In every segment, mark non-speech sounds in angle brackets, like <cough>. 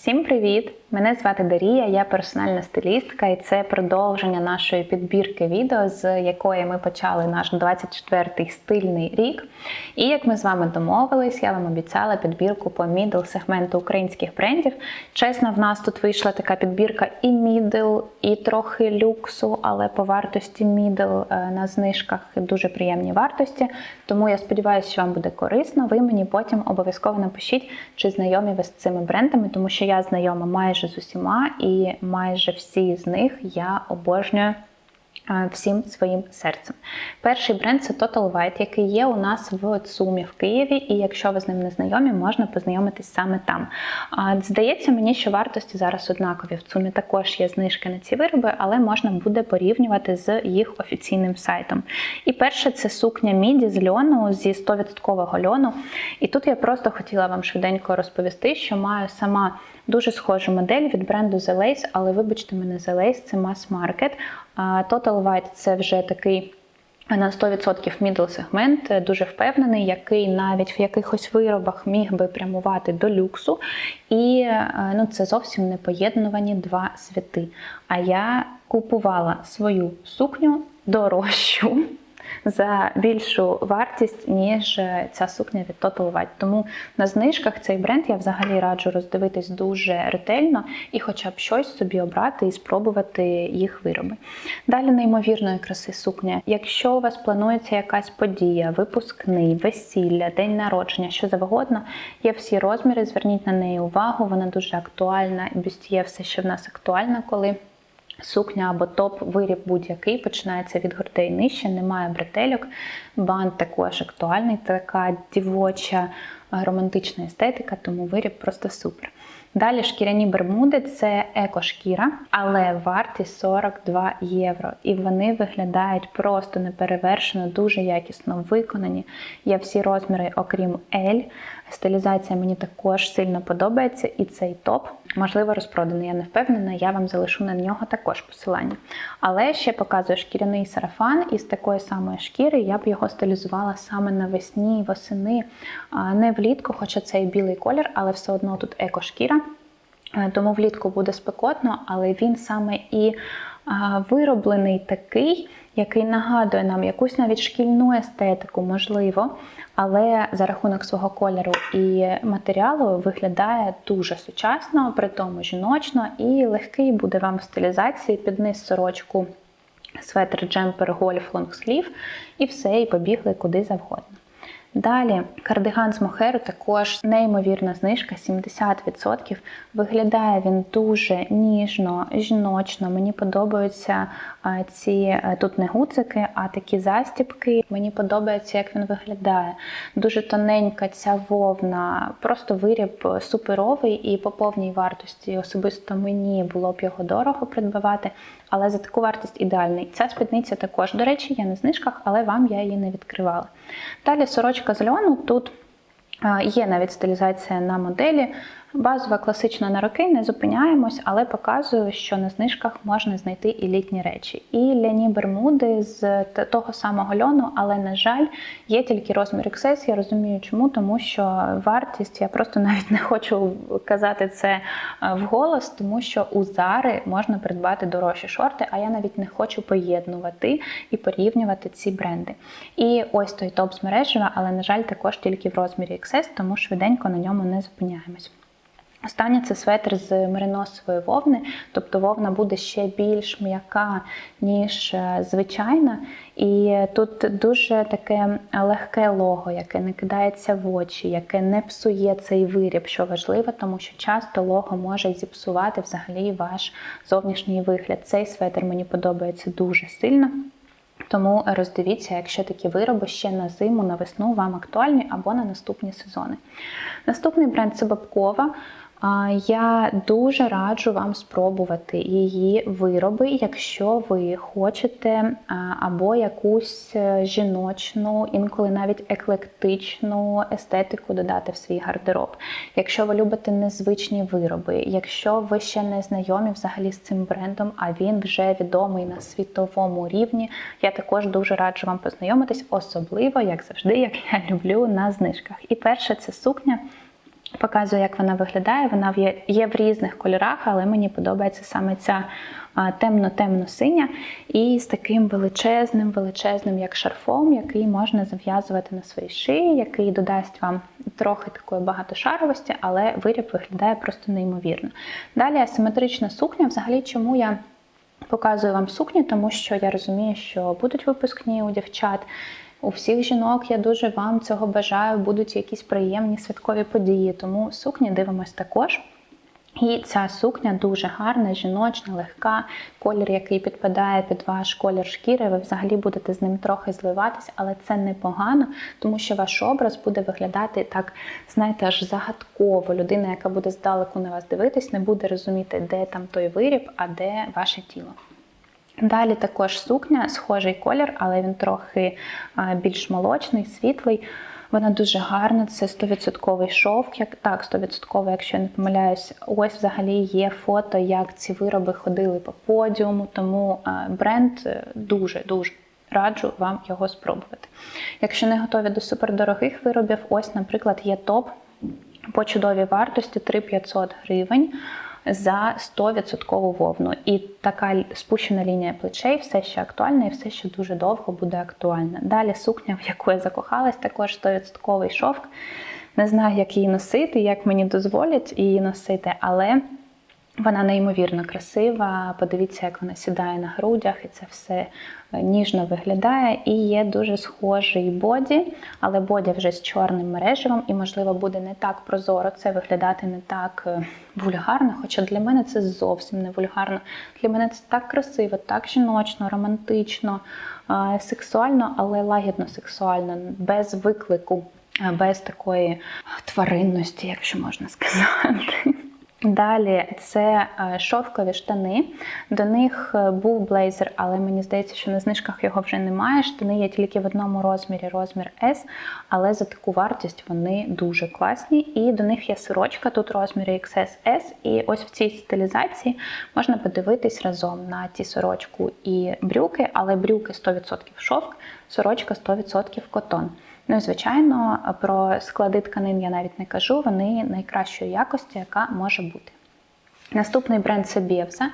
Всім привіт! Мене звати Дарія, я персональна стилістка, і це продовження нашої підбірки відео, з якої ми почали наш 24-й стильний рік. І як ми з вами домовились, я вам обіцяла підбірку по мідл сегменту українських брендів. Чесно, в нас тут вийшла така підбірка і мідл, і трохи люксу, але по вартості мідл е, на знижках дуже приємні вартості. Тому я сподіваюся, що вам буде корисно. Ви мені потім обов'язково напишіть, чи знайомі ви з цими брендами, тому що я знайома майже з усіма, і майже всі з них я обожнюю е, всім своїм серцем. Перший бренд це Total White, який є у нас в ЦУМі в Києві, і якщо ви з ним не знайомі, можна познайомитись саме там. Здається мені, що вартості зараз однакові. В ЦУМі також є знижки на ці вироби, але можна буде порівнювати з їх офіційним сайтом. І перше це сукня міді з льону, зі 100% льону. І тут я просто хотіла вам швиденько розповісти, що маю сама дуже схожу модель від бренду The Lace, але вибачте мене, The Lace – це мас-маркет. Total White – це вже такий на 100% мідл сегмент, дуже впевнений, який навіть в якихось виробах міг би прямувати до люксу. І е, ну, це зовсім не поєднувані два світи. А я купувала свою сукню дорожчу. За більшу вартість, ніж ця сукня від Total White. Тому на знижках цей бренд я взагалі раджу роздивитись дуже ретельно і хоча б щось собі обрати і спробувати їх вироби. Далі неймовірної краси сукня. Якщо у вас планується якась подія, випускний, весілля, день народження, що завгодно, є всі розміри, зверніть на неї увагу, вона дуже актуальна, і бюстіє все, що в нас актуально, коли. Сукня або топ виріб будь-який починається від грудей нижче, немає бретельок. Бант також актуальний, така дівоча романтична естетика, тому виріб просто супер. Далі шкіряні бермуди це екошкіра, але вартість 42 євро. І вони виглядають просто неперевершено, дуже якісно виконані. Є всі розміри, окрім L. Стилізація мені також сильно подобається, і цей топ, можливо, розпроданий. Я не впевнена, я вам залишу на нього також посилання. Але ще показую шкіряний сарафан із такої самої шкіри. Я б його стилізувала саме навесні, восени, не влітку, хоча це і білий колір, але все одно тут екошкіра. Тому влітку буде спекотно, але він саме і вироблений такий, який нагадує нам якусь навіть шкільну естетику, можливо, але за рахунок свого кольору і матеріалу виглядає дуже сучасно, при тому жіночно і легкий буде вам в стилізації під низ сорочку, светр, джемпер, гольф, лонгслів, і все, і побігли куди завгодно. Далі кардиган з мохеру також неймовірна знижка 70%. Виглядає він дуже ніжно, жіночно. Мені подобаються ці тут не гуцики, а такі застібки. Мені подобається, як він виглядає. Дуже тоненька ця вовна, просто виріб суперовий і по повній вартості. Особисто мені було б його дорого придбавати, але за таку вартість ідеальний. Ця спідниця також, до речі, є на знижках, але вам я її не відкривала. Далі сорочка з льону. Тут є навіть стилізація на моделі. Базова класична на роки, не зупиняємось, але показую, що на знижках можна знайти і літні речі. І ляні бермуди з того самого льону, але, на жаль, є тільки розмір XS. Я розумію, чому, тому що вартість, я просто навіть не хочу казати це вголос, тому що у Зари можна придбати дорожчі шорти, а я навіть не хочу поєднувати і порівнювати ці бренди. І ось той топ з мережева, але, на жаль, також тільки в розмірі XS, тому швиденько на ньому не зупиняємось. Останнє це светр з мериносової вовни, тобто вовна буде ще більш м'яка, ніж е, звичайна. І тут дуже таке легке лого, яке не кидається в очі, яке не псує цей виріб, що важливо, тому що часто лого може зіпсувати взагалі ваш зовнішній вигляд. Цей светр мені подобається дуже сильно. Тому роздивіться, якщо такі вироби ще на зиму, на весну вам актуальні або на наступні сезони. Наступний бренд це Бабкова. Я дуже раджу вам спробувати її вироби, якщо ви хочете або якусь е, жіночну, інколи навіть еклектичну естетику додати в свій гардероб. Якщо ви любите незвичні вироби, якщо ви ще не знайомі взагалі з цим брендом, а він вже відомий на світовому рівні, я також дуже раджу вам познайомитись, особливо, як завжди, як я люблю на знижках. І перше це сукня. Показую, як вона виглядає. Вона є, в різних кольорах, але мені подобається саме ця темно-темно-синя і з таким величезним, величезним, як шарфом, який можна зав'язувати на своїй шиї, який додасть вам трохи такої багатошаровості, але виріб виглядає просто неймовірно. Далі асиметрична сукня. Взагалі, чому я показую вам сукні, тому що я розумію, що будуть випускні у дівчат. У всіх жінок я дуже вам цього бажаю, будуть якісь приємні святкові події, тому сукні дивимось також. І ця сукня дуже гарна, жіночна, легка, колір, який підпадає під ваш колір шкіри, ви взагалі будете з ним трохи зливатись, але це непогано, тому що ваш образ буде виглядати так, знаєте, аж загадково. Людина, яка буде здалеку на вас дивитись, не буде розуміти, де там той виріб, а де ваше тіло. Далі також сукня, схожий колір, але він трохи більш молочний, світлий. Вона дуже гарна, це 100% шовк, як так, 100%, якщо я не помиляюсь. Ось взагалі є фото, як ці вироби ходили по подіуму, тому бренд дуже-дуже раджу вам його спробувати. Якщо не готові до супердорогих виробів, ось, наприклад, є топ по чудовій вартості 3500 гривень за 100% вовну. І така спущена лінія плечей все ще актуальна і все ще дуже довго буде актуальна. Далі сукня, в яку я закохалась, також 100% шовк. Не знаю, як її носити, як мені дозволять її носити, але вона неймовірно красива. Подивіться, як вона сідає на грудях, і це все е, ніжно виглядає. І є дуже схожий боді, але боді вже з чорним мережевом, і, можливо, буде не так прозоро це виглядати не так е, вульгарно. Хоча для мене це зовсім не вульгарно. Для мене це так красиво, так жіночно, романтично, е, сексуально, але лагідно сексуально, без виклику, без такої тваринності, якщо можна сказати. Далі це е, шовкові штани. До них е, був блейзер, але мені здається, що на знижках його вже немає. Штани є тільки в одному розмірі, розмір S, але за таку вартість вони дуже класні. І до них є сорочка, тут розмірі XS-S. І ось в цій стилізації можна подивитись разом на ті сорочку і брюки, але брюки 100% шовк, сорочка 100% котон. Ну і звичайно, про склади тканин я навіть не кажу, вони найкращої якості, яка може бути. Наступний бренд це Бєвза.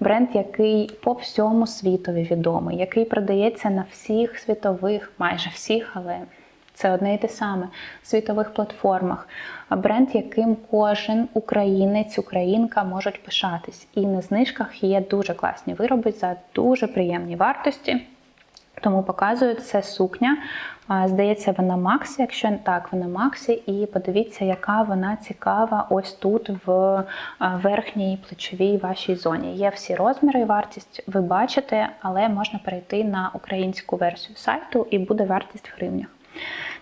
Бренд, який по всьому світові відомий, який продається на всіх світових, майже всіх, але це одне і те саме світових платформах. Бренд, яким кожен українець, українка можуть пишатись. І на знижках є дуже класні вироби за дуже приємні вартості. Тому показую це сукня. Здається, вона Максі, якщо так, вона Максі, і подивіться, яка вона цікава ось тут, в верхній плечовій вашій зоні. Є всі розміри і вартість, ви бачите, але можна перейти на українську версію сайту і буде вартість в гривнях.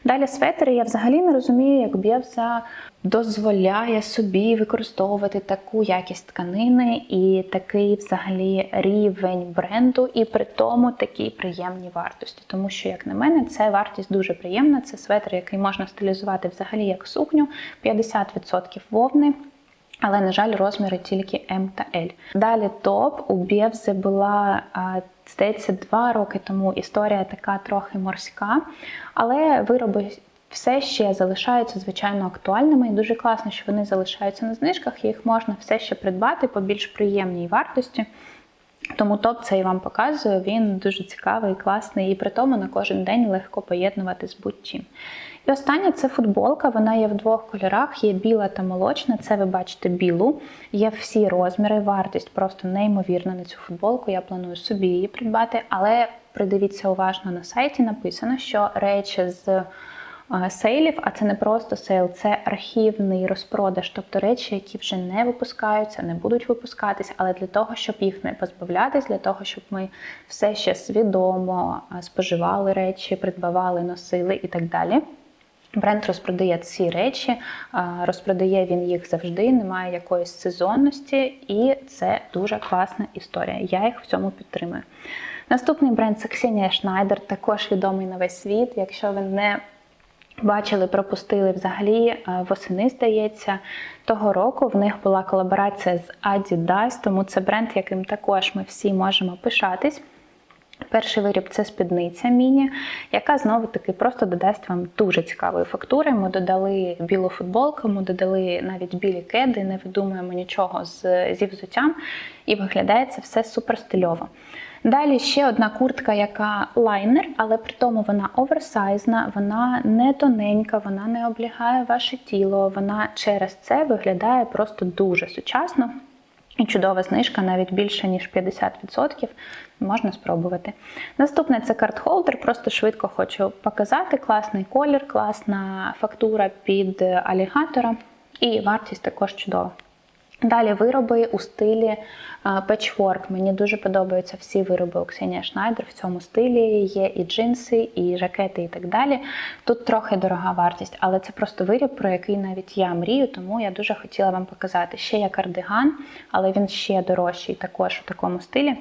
Далі светери я взагалі не розумію, як Бєвза дозволяє собі використовувати таку якість тканини і такий взагалі рівень бренду, і при тому такі приємні вартості. Тому що, як на мене, це вартість дуже приємна. Це светр, який можна стилізувати взагалі як сукню, 50% вовни. Але, на жаль, розміри тільки М та Л. Далі топ у Бєвзи була, здається, два роки тому історія така трохи морська, але вироби все ще залишаються звичайно актуальними, і дуже класно, що вони залишаються на знижках, і їх можна все ще придбати по більш приємній вартості. Тому топ цей вам показую, він дуже цікавий, класний, і при тому на кожен день легко поєднувати з будь-чим. І остання це футболка, вона є в двох кольорах, є біла та молочна. Це ви бачите білу, є всі розміри, вартість просто неймовірна на цю футболку. Я планую собі її придбати, але придивіться уважно на сайті, написано, що речі з сейлів, а це не просто сейл, це архівний розпродаж, тобто речі, які вже не випускаються, не будуть випускатись, але для того, щоб їх не позбавлятись, для того, щоб ми все ще свідомо споживали речі, придбавали, носили і так далі. Бренд розпродає ці речі, розпродає він їх завжди, немає якоїсь сезонності, і це дуже класна історія. Я їх в цьому підтримую. Наступний бренд це Ксенія Шнайдер, також відомий на весь світ. Якщо ви не Бачили, пропустили взагалі е, восени, здається, того року в них була колаборація з Adidas, тому це бренд, яким також ми всі можемо пишатись. Перший виріб це спідниця міні, яка знову таки просто додасть вам дуже цікавої фактури. Ми додали білу футболку, ми додали навіть білі кеди, не видумуємо нічого з, зі взуттям, і виглядає це все супер стильово. Далі ще одна куртка, яка лайнер, але при тому вона оверсайзна, вона не тоненька, вона не облягає ваше тіло, вона через це виглядає просто дуже сучасно. І чудова знижка, навіть більше ніж 50%. Можна спробувати. Наступне це карт-холдер, просто швидко хочу показати. Класний колір, класна фактура під алігатора, і вартість також чудова. Далі вироби у стилі печворк. Мені дуже подобаються всі вироби у Ксенія Шнайдер в цьому стилі. Є і джинси, і жакети, і так далі. Тут трохи дорога вартість, але це просто виріб, про який навіть я мрію, тому я дуже хотіла вам показати. Ще є кардиган, але він ще дорожчий також у такому стилі.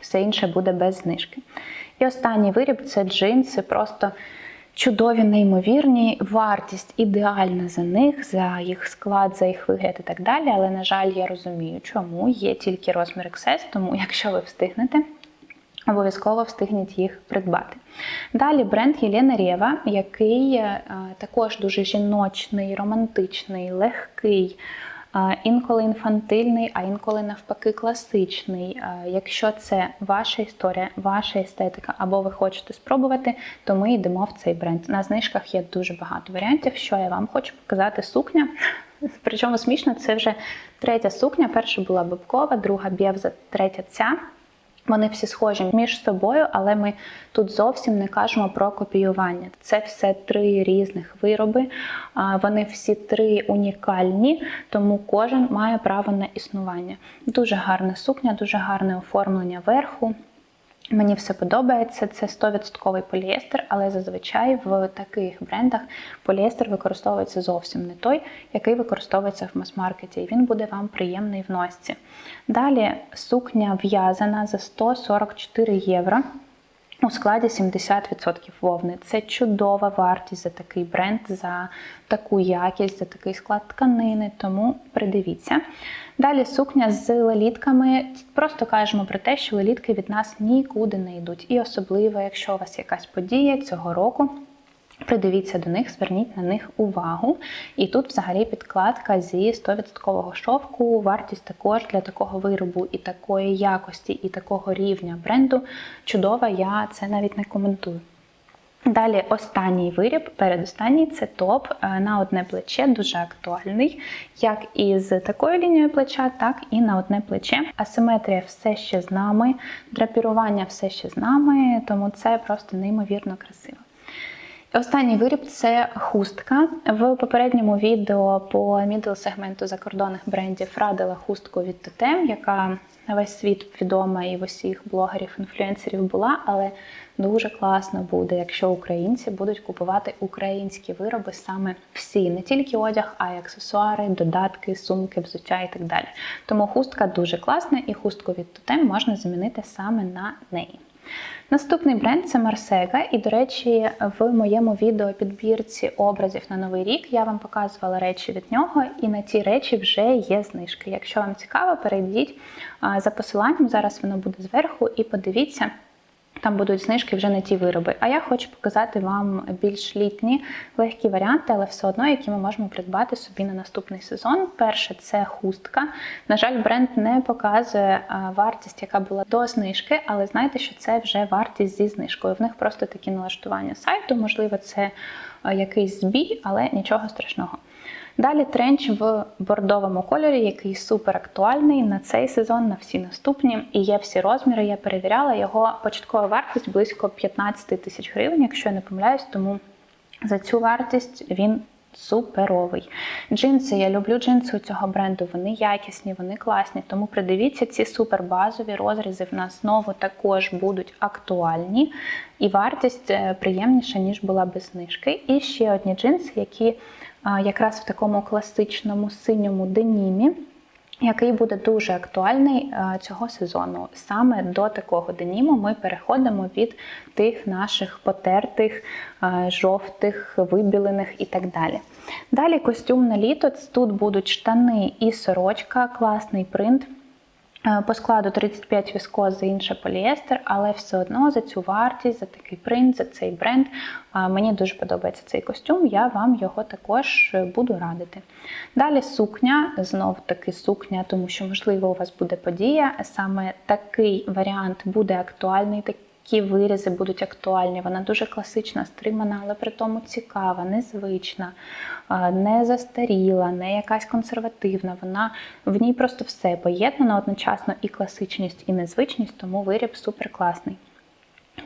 Все інше буде без знижки. І останній виріб це джинси. Просто чудові, неймовірні, вартість ідеальна за них, за їх склад, за їх вигляд і так далі. Але, на жаль, я розумію, чому є тільки розмір XS, тому якщо ви встигнете. Обов'язково встигніть їх придбати. Далі бренд Єлена Рєва, який е, також дуже жіночний, романтичний, легкий, інколи інфантильний, а інколи навпаки класичний. Якщо це ваша історія, ваша естетика, або ви хочете спробувати, то ми йдемо в цей бренд. На знижках є дуже багато варіантів. Що я вам хочу показати сукня. <laughs> Причому смішно, це вже третя сукня. Перша була бабкова, друга бєвза, третя ця. Вони всі схожі між собою, але ми тут зовсім не кажемо про копіювання. Це все три різних вироби, вони всі три унікальні, тому кожен має право на існування. Дуже гарна сукня, дуже гарне оформлення верху. Мені все подобається. Це 100% поліестер, але зазвичай в таких брендах поліестер використовується зовсім не той, який використовується в мас-маркеті, і він буде вам приємний в носці. Далі сукня в'язана за 144 євро. У складі 70% вовни. Це чудова вартість за такий бренд, за таку якість, за такий склад тканини, тому придивіться. Далі сукня з лелітками. Просто кажемо про те, що лелітки від нас нікуди не йдуть. І особливо, якщо у вас якась подія цього року. Придивіться до них, зверніть на них увагу. І тут взагалі підкладка зі 100% шовку. Вартість також для такого виробу і такої якості, і такого рівня бренду чудова, я це навіть не коментую. Далі останній виріб, передостанній це топ е, на одне плече, дуже актуальний, як і з такою лінією плеча, так і на одне плече. Асиметрія все ще з нами, драпірування все ще з нами, тому це просто неймовірно красиво. Останній виріб це хустка. В попередньому відео по мідл сегменту закордонних брендів радила хустку від Totem, яка на весь світ відома і в усіх блогерів, інфлюенсерів була, але дуже класно буде, якщо українці будуть купувати українські вироби саме всі, не тільки одяг, а й аксесуари, додатки, сумки, взуття і так далі. Тому хустка дуже класна, і хустку від Totem можна замінити саме на неї. Наступний бренд це Марсега, і, до речі, в моєму відео підбірці образів на новий рік я вам показувала речі від нього, і на ці речі вже є знижки. Якщо вам цікаво, перейдіть за посиланням, зараз воно буде зверху, і подивіться. Там будуть знижки вже на ті вироби. А я хочу показати вам більш літні легкі варіанти, але все одно, які ми можемо придбати собі на наступний сезон. Перше це хустка. На жаль, бренд не показує вартість, яка була до знижки, але знайте, що це вже вартість зі знижкою. В них просто такі налаштування сайту, можливо, це якийсь збій, але нічого страшного. Далі тренч в бордовому кольорі, який супер актуальний на цей сезон, на всі наступні. І є всі розміри. Я перевіряла його початкова вартість близько 15 тисяч гривень, якщо я не помиляюсь, тому за цю вартість він. Суперовий. Джинси, я люблю джинси у цього бренду, вони якісні, вони класні. Тому придивіться, ці супербазові розрізи в нас знову також будуть актуальні, і вартість е, приємніша, ніж була без знижки. І ще одні джинси, які якраз в такому класичному синьому денімі. Який буде дуже актуальний цього сезону. Саме до такого деніму ми переходимо від тих наших потертих, жовтих, вибілених і так далі. Далі костюм на літо. Тут будуть штани і сорочка, класний принт. Е, По складу 35 віскози, інше поліестер, але все одно за цю вартість, за такий принт, за цей бренд. е, Мені дуже подобається цей костюм, я вам його також е, буду радити. Далі сукня, знов таки сукня, тому що, можливо, у вас буде подія. Саме такий варіант буде актуальний. Такі вирізи будуть актуальні. Вона дуже класична, стримана, але при тому цікава, незвична, не застаріла, не якась консервативна. Вона в ній просто все поєднано одночасно і класичність, і незвичність, тому виріб супер класний.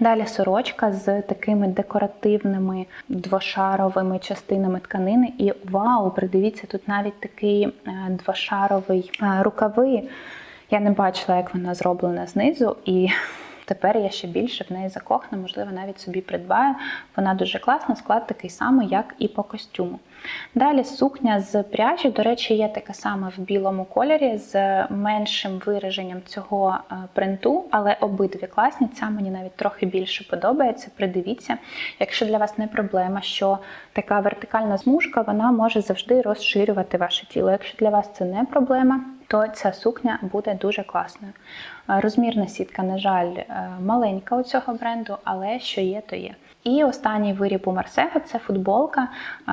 Далі сорочка з такими декоративними двошаровими частинами тканини. І вау, придивіться, тут навіть такий е, двошаровий е, рукави. Я не бачила, як вона зроблена знизу, і <laughs> тепер я ще більше в неї закохана, можливо, навіть собі придбаю. Вона дуже класна, склад такий самий, як і по костюму. Далі сукня з пряжі, до речі, є така сама в білому кольорі з меншим вираженням цього е, принту, але обидві класні. Ця мені навіть трохи більше подобається. Придивіться, якщо для вас не проблема, що така вертикальна змужка вона може завжди розширювати ваше тіло. Якщо для вас це не проблема, то ця сукня буде дуже класною. Е, Розмірна сітка, на жаль, е, маленька у цього бренду, але що є, то є. І останній виріб у Марсего це футболка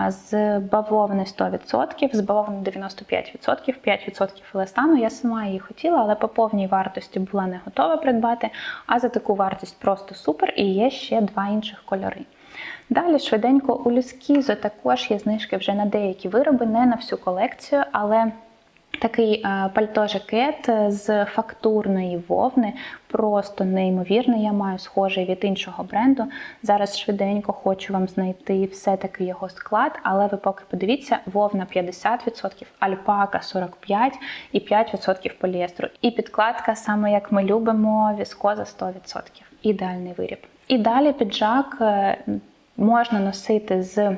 з бавовни 100%, з бавовни 95%, 5% еластану. Я сама її хотіла, але по повній вартості була не готова придбати. А за таку вартість просто супер. І є ще два інших кольори. Далі швиденько у Люскізо також є знижки вже на деякі вироби, не на всю колекцію, але Такий е, пальто-жакет з фактурної вовни, просто неймовірний. Я маю схожий від іншого бренду. Зараз швиденько хочу вам знайти все-таки його склад, але ви поки подивіться, вовна 50%, альпака 45% і 5% поліестру. І підкладка, саме як ми любимо, віскоза 100%. Ідеальний виріб. І далі піджак е, можна носити з е,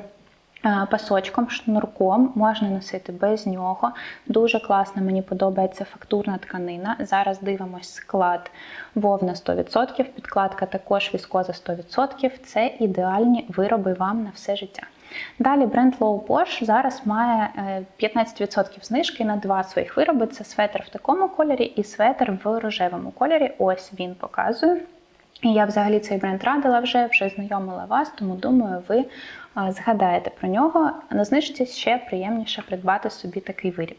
пасочком, шнурком, можна носити без нього. Дуже класно, мені подобається фактурна тканина. Зараз дивимось склад вовна 100%, підкладка також віскоза 100%. Це ідеальні вироби вам на все життя. Далі бренд Low Posh зараз має е, 15% знижки на два своїх вироби. Це светр в такому кольорі і светр в рожевому кольорі. Ось він показує. І я взагалі цей бренд радила вже, вже знайомила вас, тому думаю, ви згадаєте про нього. На ще приємніше придбати собі такий виріб.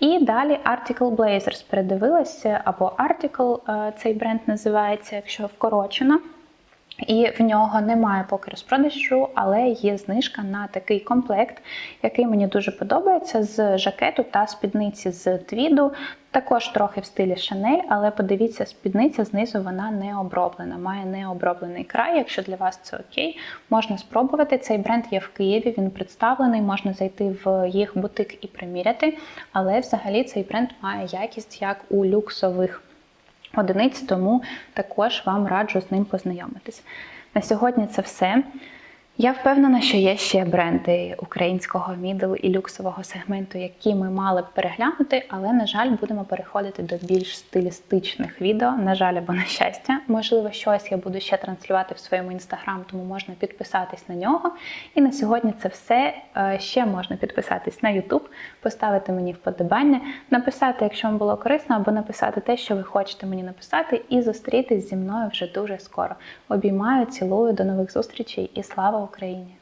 І далі Article Blazers передивилася, або Article цей бренд називається, якщо вкорочено. І в нього немає поки розпродажу, але є знижка на такий комплект, який мені дуже подобається з жакету та спідниці з твіду. Також трохи в стилі Шанель, але подивіться, спідниця знизу вона не оброблена, має необроблений край. Якщо для вас це окей, можна спробувати. Цей бренд є в Києві, він представлений, можна зайти в їх бутик і приміряти. Але взагалі цей бренд має якість як у люксових одиниць, тому також вам раджу з ним познайомитись. На сьогодні це все. Я впевнена, що є ще бренди українського мідл і люксового сегменту, які ми мали б переглянути, але, на жаль, будемо переходити до більш стилістичних відео. На жаль, або на щастя. Можливо, щось я буду ще транслювати в своєму інстаграм, тому можна підписатись на нього. І на сьогодні це все. Е, Ще можна підписатись на YouTube, поставити мені вподобання, написати, якщо вам було корисно, або написати те, що ви хочете мені написати, і зустрітись зі мною вже дуже скоро. Обіймаю, цілую, до нових зустрічей і слава Україні!